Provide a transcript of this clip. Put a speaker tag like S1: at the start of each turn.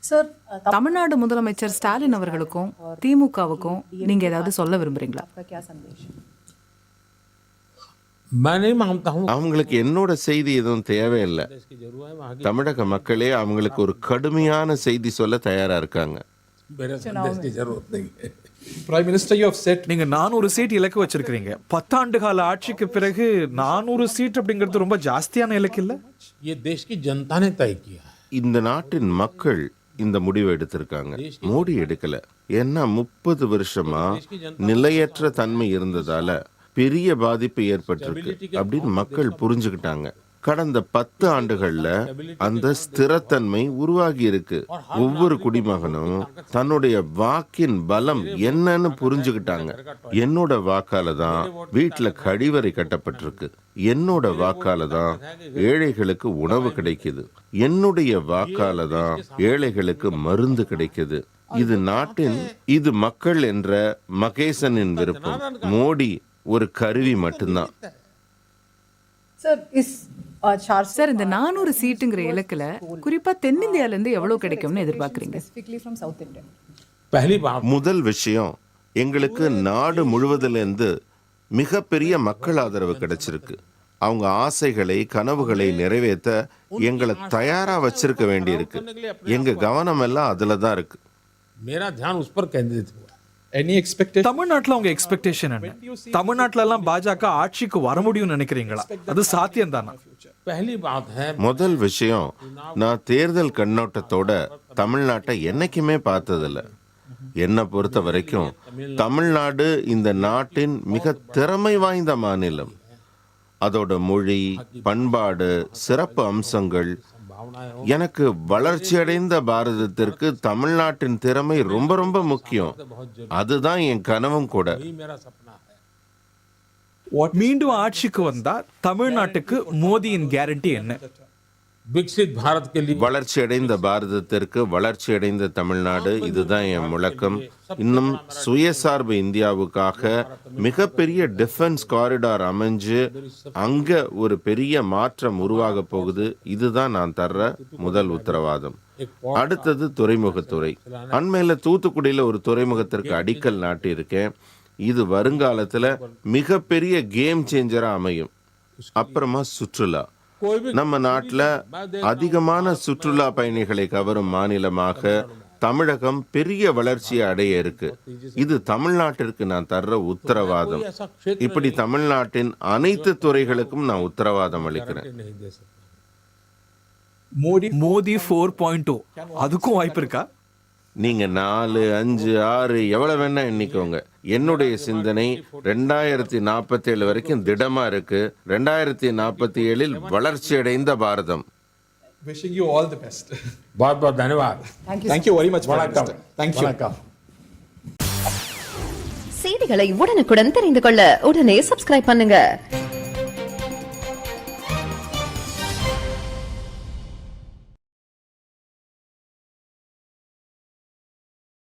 S1: Sir
S2: Tamil Nadu முதலமைச்சர் ஸ்டாலின் அவர்களுக்கும் திமுகவுக்கும் நீங்க ஏதாவது சொல்ல விரும்புறீங்களா?
S3: அவங்களுக்கு என்னோட செய்தி எதுவும் தேவையில்லை. தமிழக மக்களே அவங்களுக்கு ஒரு கடுமையான செய்தி சொல்ல தயாரா இருக்காங்க.
S4: நீங்க நானூறு சீட் இலக்கு வச்சிருக்கீங்க பத்தாண்டு கால ஆட்சிக்கு பிறகு நானூறு சீட் அப்படிங்கிறது ரொம்ப ஜாஸ்தியான இலக்கு இல்லை?
S3: இந்த நாட்டின் மக்கள் இந்த முடிவை எடுத்திருக்காங்க. மோடி எடுக்கல. ஏன்னா முப்பது வருஷமா நிலையற்ற தன்மை இருந்ததால பெரிய பாதிப்பு ஏற்பட்டிருக்கு அப்படின்னு மக்கள் புரிஞ்சுக்கிட்டாங்க. கடந்த பத்து ஆண்டுகளில் அந்த ஸ்திரத்தன்மை உருவாகி இருக்கு ஒவ்வொரு குடிமகனும் தன்னுடைய வாக்கின் பலம் என்னன்னு புரிஞ்சுக்கிட்டாங்க. என்னோட வாக்கால தான் வீட்டில் கழிவறை கட்டப்பட்டிருக்கு. என்னோட வாக்கால தான் ஏழைகளுக்கு உணவு கிடைக்குது. என்னுடைய வாக்கால தான் ஏழைகளுக்கு மருந்து கிடைக்குது. இது நாட்டின் இது மக்கள் என்ற மகேசனின் விருப்பம். மோடி ஒரு கருவி மட்டும்தான்.
S1: Sir, is
S2: சார் இந்த நானூறு சீட்டுங்கிற இலக்கில் குறிப்பாக தென்னிந்தியாவிலேருந்து எவ்வளவு கிடைக்கும்னு எதிர்பார்க்கறீங்க?
S3: முதல் விஷயம் எங்களுக்கு நாடு முழுவதிலிருந்து மிகப்பெரிய மக்கள் ஆதரவு கிடைச்சிருக்கு. அவங்க ஆசைகளை கனவுகளை நிறைவேற்ற எங்களை தயாரா வச்சிருக்க வேண்டியிருக்கு. எங்க கவனம் எல்லாம் அதுல தான் இருக்கு.
S5: மேரா தியான் உஸ் பர் கேந்திரித்
S6: எனி எக்ஸ்பெக்டேஷன்
S4: தமிழ்நாட்டில் உங்க எக்ஸ்பெக்டேஷன் என்ன? தமிழ்நாட்டிலலாம் பாஜக ஆட்சிக்கு வர முடியும்னு நினைக்கிறீங்களா? அது சாத்தியம் தானா?
S3: முதல் விஷயம் நான் தேர்தல் கண்ணோட்டத்தோட தமிழ்நாட்டை என்னைக்குமே பார்த்ததில்ல. என்னை பொறுத்த வரைக்கும் தமிழ்நாடு இந்த நாட்டின் மிக திறமை வாய்ந்த மாநிலம். அதோட மொழி பண்பாடு சிறப்பு அம்சங்கள் எனக்கு வளர்ச்சியடைந்த பாரதத்திற்கு தமிழ்நாட்டின் திறமை ரொம்ப ரொம்ப முக்கியம். அதுதான் என் கனவும் கூட.
S4: மீண்டும் ஆட்சிக்கு வந்தால் தமிழ்நாட்டுக்கு மோதியின் கேரண்டி என்ன?
S3: வளர்ச்சியடைந்த பாரதத்திற்கு வளர்ச்சியடைந்த தமிழ்நாடு இதுதான் என் முழக்கம். இன்னும் சுயசார்பு இந்தியாவுக்காக மிகப்பெரிய டிஃபென்ஸ் காரிடார் அமைஞ்சு அங்கே ஒரு பெரிய மாற்றம் உருவாக போகுது. இதுதான் நான் தர்ற முதல் உத்தரவாதம். அடுத்தது துறைமுகத்துறை. அண்மையில் தூத்துக்குடியில் ஒரு துறைமுகத்திற்கு அடிக்கல் நாட்டியிருக்கேன். இது வருங்காலத்தில் மிகப்பெரிய கேம் சேஞ்சராக அமையும். அப்புறமா சுற்றுலா. நம்ம நாட்டில் அதிகமான சுற்றுலா பயணிகளை கவரும் மாநிலமாக தமிழகம் பெரிய வளர்ச்சி அடைய இருக்கு. இது தமிழ்நாட்டிற்கு நான் தர்ற உத்தரவாதம். இப்படி தமிழ்நாட்டின் அனைத்து துறைகளுக்கும் நான் உத்தரவாதம் அளிக்கிறேன்.
S5: Modi
S6: Modi
S4: four point two அதுக்கும் வாய்ப்பு இருக்கா?
S3: நீங்க நாலு அஞ்சு ஆறு எவ்வளவு வேணா எண்ணிக்கோங்க. என்னுடைய சிந்தனை ரெண்டாயிரத்தி நாற்பத்தி ஏழு வரைக்கும் திடமா இருக்கு ரெண்டாயிரத்தி நாற்பத்தி ஏழில் வளர்ச்சி அடைந்த பாரதம்
S6: wishing you all the best.
S5: बहुत बहुत धन्यवाद
S6: Thank you very much, Prime
S5: வணக்கம்
S6: Minister. Thank you.
S5: வணக்கம்
S7: செய்திகளை உடனுக்குடன் தெரிந்து கொள்ள உடனே சப்ஸ்கிரைப் பண்ணுங்க